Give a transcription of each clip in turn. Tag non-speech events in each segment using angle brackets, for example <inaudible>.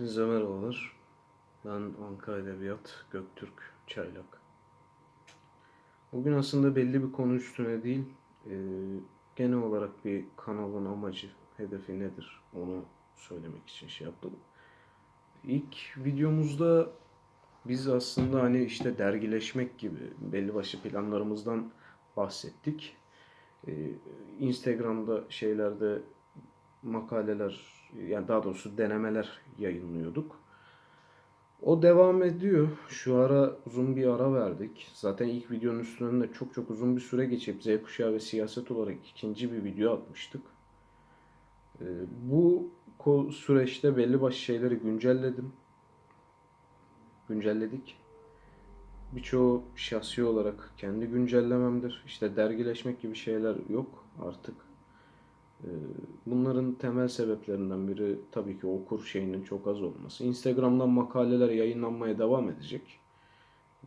Hepinize merhabalar. Ben Ankara Edebiyat Göktürk Çaylak. Bugün aslında belli bir konu üstüne değil, e, genel olarak bir kanalın amacı, hedefi nedir onu söylemek için şey yaptım. İlk videomuzda biz aslında hani işte dergileşmek gibi belli başlı planlarımızdan bahsettik. E, Instagram'da şeylerde makaleler yani daha doğrusu denemeler yayınlıyorduk. O devam ediyor. Şu ara uzun bir ara verdik. Zaten ilk videonun üstünden de çok çok uzun bir süre geçip Z kuşağı ve siyaset olarak ikinci bir video atmıştık. Ee, bu süreçte belli başlı şeyleri güncelledim. Güncelledik. Birçoğu şahsi olarak kendi güncellememdir. İşte dergileşmek gibi şeyler yok artık. Ee, Bunların temel sebeplerinden biri tabii ki okur şeyinin çok az olması. Instagram'dan makaleler yayınlanmaya devam edecek.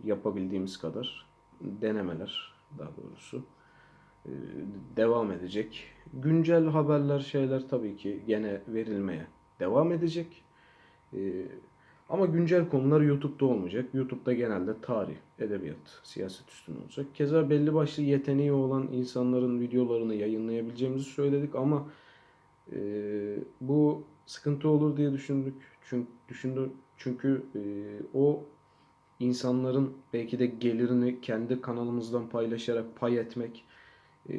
Yapabildiğimiz kadar. Denemeler daha doğrusu. Ee, Devam edecek. Güncel haberler şeyler tabii ki gene verilmeye devam edecek. Ama güncel konular YouTube'da olmayacak. YouTube'da genelde tarih, edebiyat, siyaset üstüne olacak. Keza belli başlı yeteneği olan insanların videolarını yayınlayabileceğimizi söyledik ama e, bu sıkıntı olur diye düşündük. Çünkü düşündüm çünkü e, o insanların belki de gelirini kendi kanalımızdan paylaşarak pay etmek e,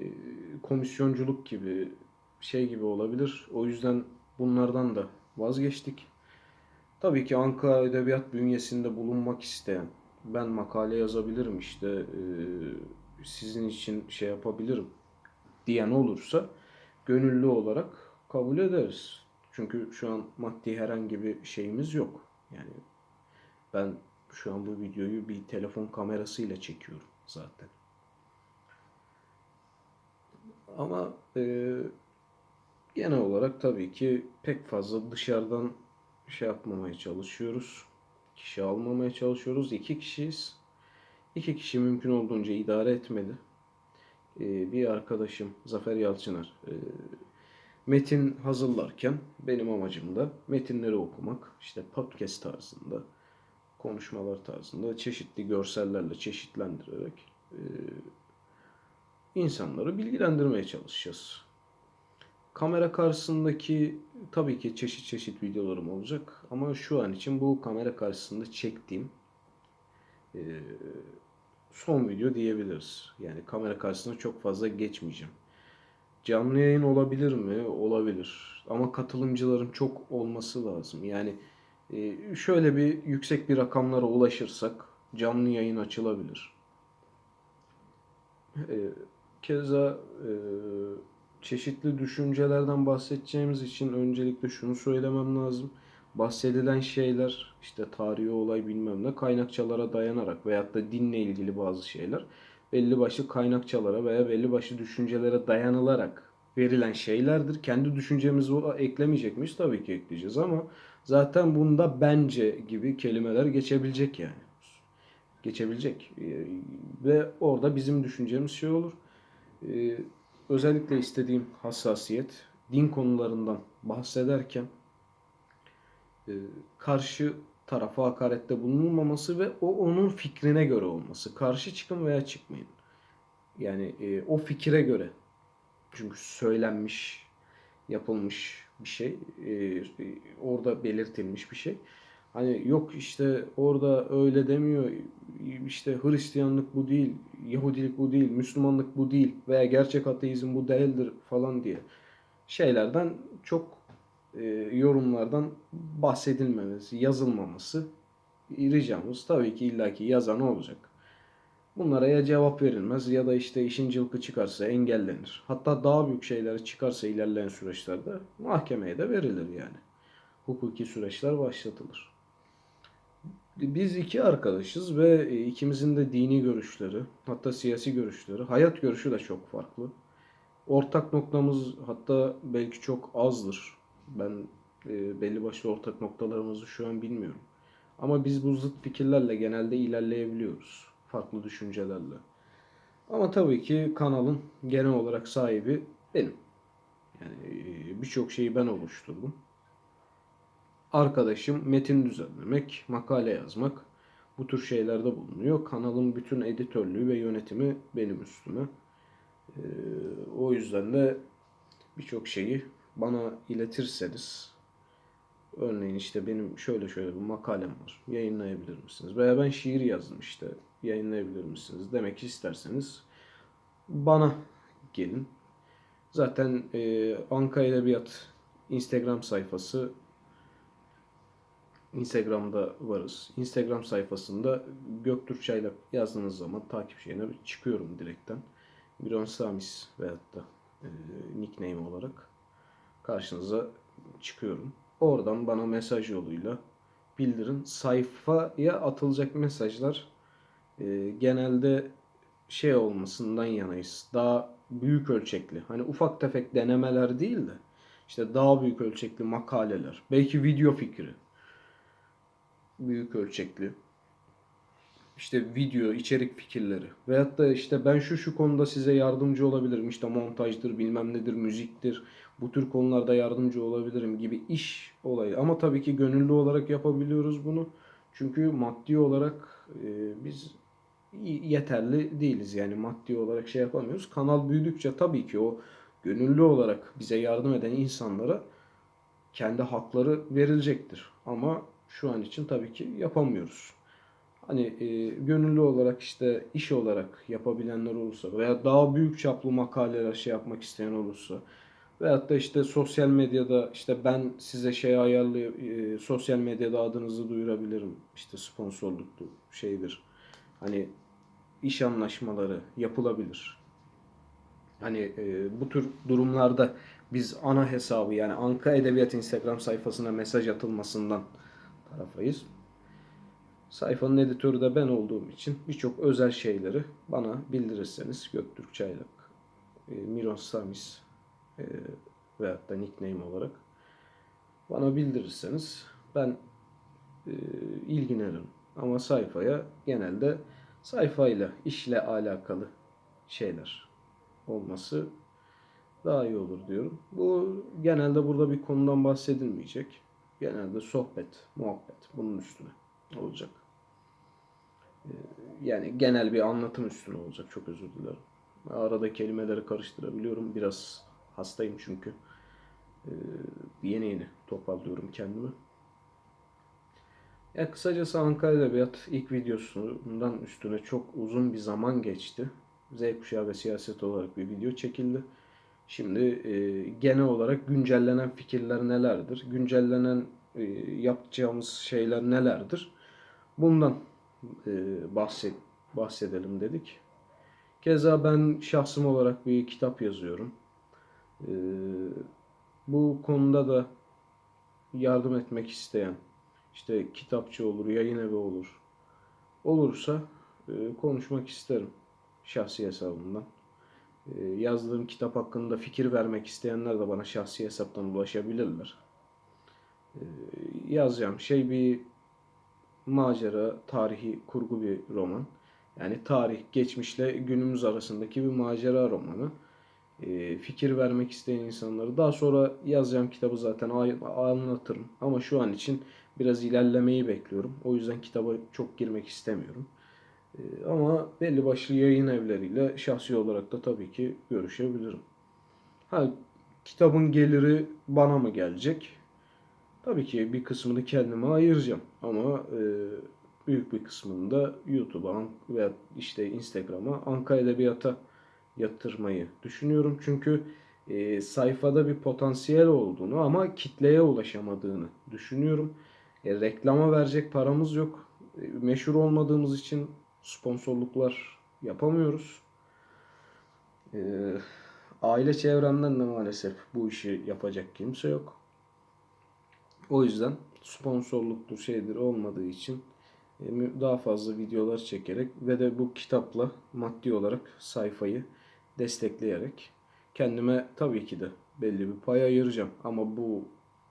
komisyonculuk gibi şey gibi olabilir. O yüzden bunlardan da vazgeçtik. Tabii ki Ankara Edebiyat bünyesinde bulunmak isteyen, ben makale yazabilirim işte sizin için şey yapabilirim diyen olursa gönüllü olarak kabul ederiz. Çünkü şu an maddi herhangi bir şeyimiz yok. Yani ben şu an bu videoyu bir telefon kamerasıyla çekiyorum zaten. Ama e, genel olarak tabii ki pek fazla dışarıdan şey yapmamaya çalışıyoruz. Kişi almamaya çalışıyoruz. İki kişiyiz. İki kişi mümkün olduğunca idare etmeli. Ee, bir arkadaşım Zafer Yalçınar e, metin hazırlarken benim amacım da metinleri okumak. İşte podcast tarzında, konuşmalar tarzında çeşitli görsellerle çeşitlendirerek e, insanları bilgilendirmeye çalışacağız. Kamera karşısındaki tabii ki çeşit çeşit videolarım olacak ama şu an için bu kamera karşısında çektiğim e, son video diyebiliriz. Yani kamera karşısında çok fazla geçmeyeceğim. Canlı yayın olabilir mi? Olabilir. Ama katılımcıların çok olması lazım. Yani e, şöyle bir yüksek bir rakamlara ulaşırsak canlı yayın açılabilir. E, keza e, çeşitli düşüncelerden bahsedeceğimiz için öncelikle şunu söylemem lazım. Bahsedilen şeyler işte tarihi olay bilmem ne kaynakçalara dayanarak veyahut da dinle ilgili bazı şeyler belli başlı kaynakçalara veya belli başlı düşüncelere dayanılarak verilen şeylerdir. Kendi düşüncemizi eklemeyecek miyiz? Tabii ki ekleyeceğiz ama zaten bunda bence gibi kelimeler geçebilecek yani. Geçebilecek. Ee, Ve orada bizim düşüncemiz şey olur. Özellikle istediğim hassasiyet din konularından bahsederken e, karşı tarafa hakarette bulunulmaması ve o onun fikrine göre olması. Karşı çıkın veya çıkmayın. Yani e, o fikire göre. Çünkü söylenmiş, yapılmış bir şey. e, orada belirtilmiş bir şey. Hani yok işte orada öyle demiyor. işte Hristiyanlık bu değil, Yahudilik bu değil, Müslümanlık bu değil veya gerçek ateizm bu değildir falan diye şeylerden çok e, yorumlardan bahsedilmemesi, yazılmaması ricamız. Tabii ki illaki yazan olacak. Bunlara ya cevap verilmez ya da işte işin cılkı çıkarsa engellenir. Hatta daha büyük şeyler çıkarsa ilerleyen süreçlerde mahkemeye de verilir yani. Hukuki süreçler başlatılır. Biz iki arkadaşız ve e, ikimizin de dini görüşleri, hatta siyasi görüşleri, hayat görüşü de çok farklı. Ortak noktamız hatta belki çok azdır. Ben e, belli başlı ortak noktalarımızı şu an bilmiyorum. Ama biz bu zıt fikirlerle genelde ilerleyebiliyoruz. Farklı düşüncelerle. Ama tabii ki kanalın genel olarak sahibi benim. Yani e, birçok şeyi ben oluşturdum. Arkadaşım metin düzenlemek, makale yazmak bu tür şeylerde bulunuyor. Kanalın bütün editörlüğü ve yönetimi benim üstüme. Ee, o yüzden de birçok şeyi bana iletirseniz örneğin işte benim şöyle şöyle bir makalem var yayınlayabilir misiniz? Veya ben şiir yazdım işte yayınlayabilir misiniz? Demek isterseniz bana gelin. Zaten e, Anka Edebiyat Instagram sayfası Instagram'da varız. Instagram sayfasında Göktürk Çaylak yazdığınız zaman takip şeyine çıkıyorum direkten. Miron Samis veyahut da e, nickname olarak karşınıza çıkıyorum. Oradan bana mesaj yoluyla bildirin. Sayfaya atılacak mesajlar e, genelde şey olmasından yanayız. Daha büyük ölçekli. Hani ufak tefek denemeler değil de işte daha büyük ölçekli makaleler. Belki video fikri. Büyük ölçekli. İşte video, içerik fikirleri. Veyahut da işte ben şu şu konuda size yardımcı olabilirim. İşte montajdır, bilmem nedir, müziktir. Bu tür konularda yardımcı olabilirim gibi iş olayı. Ama tabii ki gönüllü olarak yapabiliyoruz bunu. Çünkü maddi olarak e, biz yeterli değiliz. Yani maddi olarak şey yapamıyoruz. Kanal büyüdükçe tabii ki o gönüllü olarak bize yardım eden insanlara kendi hakları verilecektir. Ama şu an için tabii ki yapamıyoruz. Hani e, gönüllü olarak işte iş olarak yapabilenler olursa veya daha büyük çaplı makaleler şey yapmak isteyen olursa veyahut da işte sosyal medyada işte ben size şey ayarlayıp e, sosyal medyada adınızı duyurabilirim. İşte sponsorluktu şeydir. Hani iş anlaşmaları yapılabilir. Hani e, bu tür durumlarda biz ana hesabı yani Anka Edebiyat Instagram sayfasına mesaj atılmasından tarafayız. Sayfanın editörü de ben olduğum için birçok özel şeyleri bana bildirirseniz Göktürk Çaylak, e, Miron Samis e, veyahut da nickname olarak bana bildirirseniz ben e, ilgilenirim. Ama sayfaya genelde sayfayla, işle alakalı şeyler olması daha iyi olur diyorum. Bu genelde burada bir konudan bahsedilmeyecek. Genelde sohbet, muhabbet bunun üstüne olacak. Ee, Yani genel bir anlatım üstüne olacak. Çok özür dilerim. Arada kelimeleri karıştırabiliyorum. Biraz hastayım çünkü. Ee, Yeni yeni toparlıyorum kendimi. Ya kısacası Ankara Edebiyat ilk videosundan üstüne çok uzun bir zaman geçti. Z kuşağı ve siyaset olarak bir video çekildi. Şimdi e, genel olarak güncellenen fikirler nelerdir? Güncellenen e, yapacağımız şeyler nelerdir? Bundan e, bahset bahsedelim dedik. Keza ben şahsım olarak bir kitap yazıyorum. E, bu konuda da yardım etmek isteyen, işte kitapçı olur, yayın evi olur. Olursa e, konuşmak isterim şahsi hesabımdan. E, yazdığım kitap hakkında fikir vermek isteyenler de bana şahsi hesaptan ulaşabilirler. E, yazacağım şey bir macera, tarihi, kurgu bir roman. Yani tarih, geçmişle günümüz arasındaki bir macera romanı. E, fikir vermek isteyen insanları daha sonra yazacağım kitabı zaten anlatırım. Ama şu an için biraz ilerlemeyi bekliyorum. O yüzden kitaba çok girmek istemiyorum. E, ama belli başlı yayın evleriyle şahsi olarak da tabii ki görüşebilirim. Ha, kitabın geliri bana mı gelecek? Tabii ki bir kısmını kendime ayıracağım. Ama e, büyük bir kısmını da YouTube'a veya işte Instagram'a Anka Edebiyat'a yatırmayı düşünüyorum. Çünkü e, sayfada bir potansiyel olduğunu ama kitleye ulaşamadığını düşünüyorum. E, reklama verecek paramız yok. E, meşhur olmadığımız için sponsorluklar yapamıyoruz. E, aile çevremden de maalesef bu işi yapacak kimse yok. O yüzden sponsorluktur şeydir olmadığı için e, daha fazla videolar çekerek ve de bu kitapla maddi olarak sayfayı destekleyerek kendime tabii ki de belli bir pay ayıracağım. Ama bu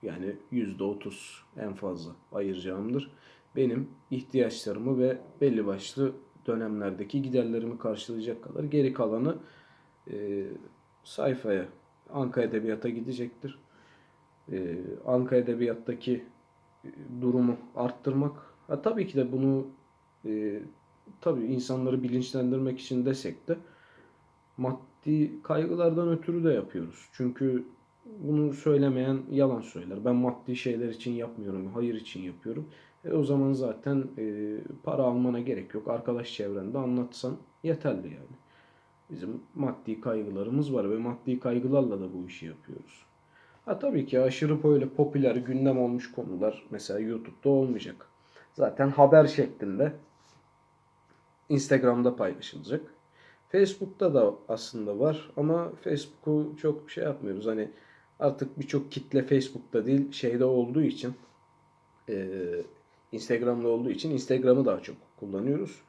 yani %30 en fazla ayıracağımdır. Benim ihtiyaçlarımı ve belli başlı dönemlerdeki giderlerimi karşılayacak kadar geri kalanı e, sayfaya Anka Edebiyat'a gidecektir. Ee, Anka Edebiyat'taki e, durumu arttırmak. Ha, tabii ki de bunu e, tabii insanları bilinçlendirmek için desek de maddi kaygılardan ötürü de yapıyoruz. Çünkü bunu söylemeyen yalan söyler. Ben maddi şeyler için yapmıyorum, hayır için yapıyorum. E o zaman zaten e, para almana gerek yok. Arkadaş çevrende anlatsan yeterli yani. Bizim maddi kaygılarımız var ve maddi kaygılarla da bu işi yapıyoruz. Ha tabii ki aşırı böyle popüler gündem olmuş konular mesela YouTube'da olmayacak. Zaten haber şeklinde Instagram'da paylaşılacak. Facebook'ta da aslında var ama Facebook'u çok şey yapmıyoruz. Hani artık birçok kitle Facebook'ta değil şeyde olduğu için e, Instagram'da olduğu için Instagram'ı daha çok kullanıyoruz.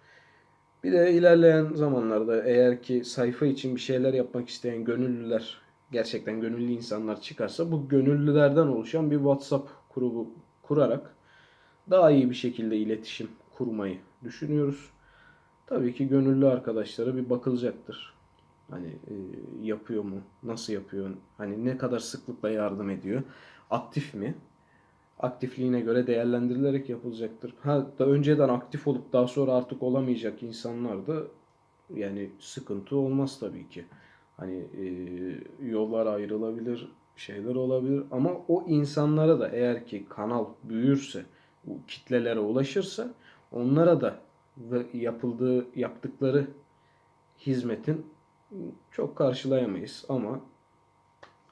Bir de ilerleyen zamanlarda eğer ki sayfa için bir şeyler yapmak isteyen gönüllüler, gerçekten gönüllü insanlar çıkarsa bu gönüllülerden oluşan bir WhatsApp grubu kurarak daha iyi bir şekilde iletişim kurmayı düşünüyoruz. Tabii ki gönüllü arkadaşlara bir bakılacaktır. Hani e, yapıyor mu? Nasıl yapıyor? Hani ne kadar sıklıkla yardım ediyor? Aktif mi? Aktifliğine göre değerlendirilerek yapılacaktır. Ha da önceden aktif olup daha sonra artık olamayacak insanlar da yani sıkıntı olmaz tabii ki. Hani e, yollar ayrılabilir, şeyler olabilir ama o insanlara da eğer ki kanal büyürse, kitlelere ulaşırsa onlara da yapıldığı yaptıkları hizmetin çok karşılayamayız ama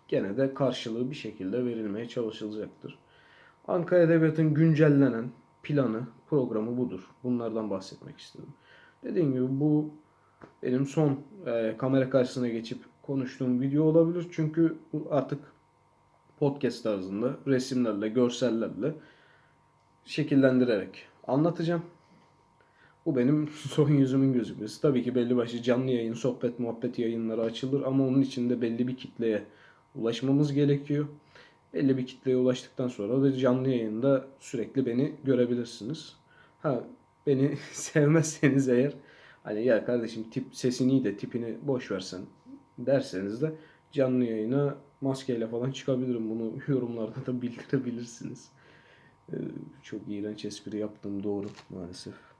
gene de karşılığı bir şekilde verilmeye çalışılacaktır. Ankara Edebiyat'ın güncellenen planı, programı budur. Bunlardan bahsetmek istedim. Dediğim gibi bu benim son e, kamera karşısına geçip konuştuğum video olabilir. Çünkü artık podcast tarzında resimlerle, görsellerle şekillendirerek anlatacağım. Bu benim <laughs> son yüzümün gözükmesi. Tabii ki belli başlı canlı yayın, sohbet, muhabbet yayınları açılır ama onun için de belli bir kitleye ulaşmamız gerekiyor. Belli bir kitleye ulaştıktan sonra da canlı yayında sürekli beni görebilirsiniz. Ha beni <laughs> sevmezseniz eğer hani ya kardeşim tip sesini de tipini boş versen derseniz de canlı yayına maskeyle falan çıkabilirim. Bunu <laughs> yorumlarda da bildirebilirsiniz. Ee, çok iğrenç espri yaptım doğru maalesef.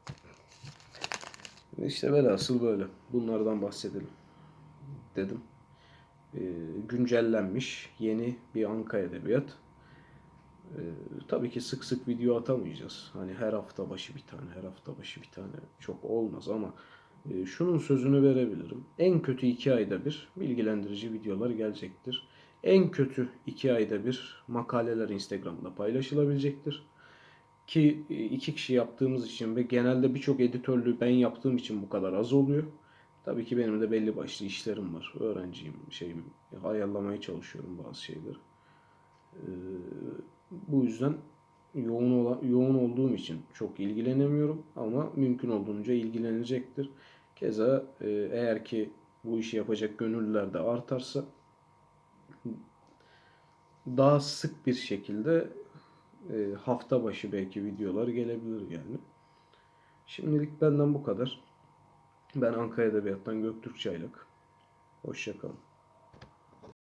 İşte velhasıl böyle. Bunlardan bahsedelim. Dedim. Ee, güncellenmiş yeni bir Anka Edebiyat. Ee, tabii ki sık sık video atamayacağız. Hani her hafta başı bir tane, her hafta başı bir tane çok olmaz ama e, şunun sözünü verebilirim. En kötü iki ayda bir bilgilendirici videolar gelecektir. En kötü iki ayda bir makaleler Instagram'da paylaşılabilecektir. Ki e, iki kişi yaptığımız için ve genelde birçok editörlüğü ben yaptığım için bu kadar az oluyor. Tabii ki benim de belli başlı işlerim var. Öğrenciyim, şeyim, ayarlamaya çalışıyorum bazı şeyleri. Ee, bu yüzden yoğun ola, yoğun olduğum için çok ilgilenemiyorum ama mümkün olduğunca ilgilenecektir. Keza e, eğer ki bu işi yapacak gönüllüler de artarsa daha sık bir şekilde e, hafta başı belki videolar gelebilir yani. Şimdilik benden bu kadar. Ben Ankara Edebiyat'tan Göktürk Çaylak. Hoşçakalın.